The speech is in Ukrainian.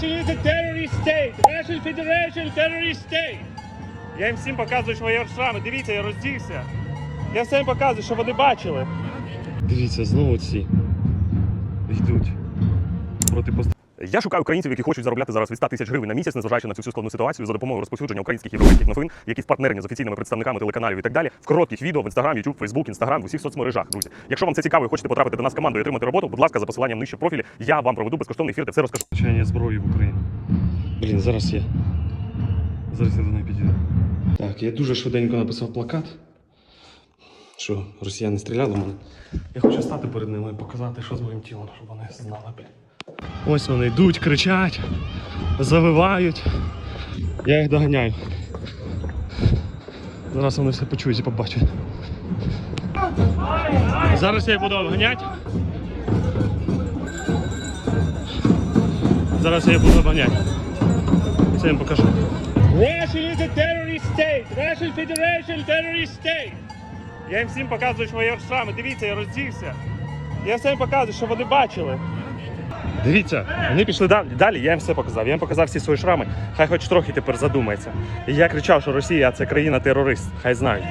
Russia is a terrorist state. Russian Federation terrorist state. Я їм всім показую що мої шрами. Дивіться, я роздівся. Я всім показую, що вони бачили. Дивіться, знову ці йдуть проти. Я шукаю українців, які хочуть заробляти зараз від 100 тисяч гривень на місяць, незважаючи на цю всю складну ситуацію за допомогою розповсюдження українських європейських новин, які партнерні з офіційними представниками телеканалів і так далі, в коротких відео в Instagram, YouTube, Facebook, Instagram, в усіх соцмережах, друзі. Якщо вам це цікаво і хочете потрапити до нас в команду і отримати роботу, будь ласка, за посиланням нижче в профілі, я вам проведу безкоштовний ефір, де все розкажу. Звичайні зброї в Україні. Блін, зараз є. Зараз я до неї підійду. Так, я дуже швиденько написав плакат, що росіяни стріляли в мене. Я хочу стати перед ними і показати, що з моїм тілом, щоб вони знали, блін. Ось вони йдуть, кричать, завивають. Я їх доганяю. Зараз вони все почують і побачать. Зараз я їх буду обганяти. Зараз я їх буду обганяти. Це їм покажу. Russia is a terrorist state. Russian Federation terrorist state. Я їм всім показую свої шрами. Дивіться, я роздівся. Я всім показую, що вони бачили. Дивіться, вони пішли далі. Далі я їм все показав. Я їм показав всі свої шрами. Хай хоч трохи тепер задумається. І я кричав, що Росія це країна-терорист. Хай знають.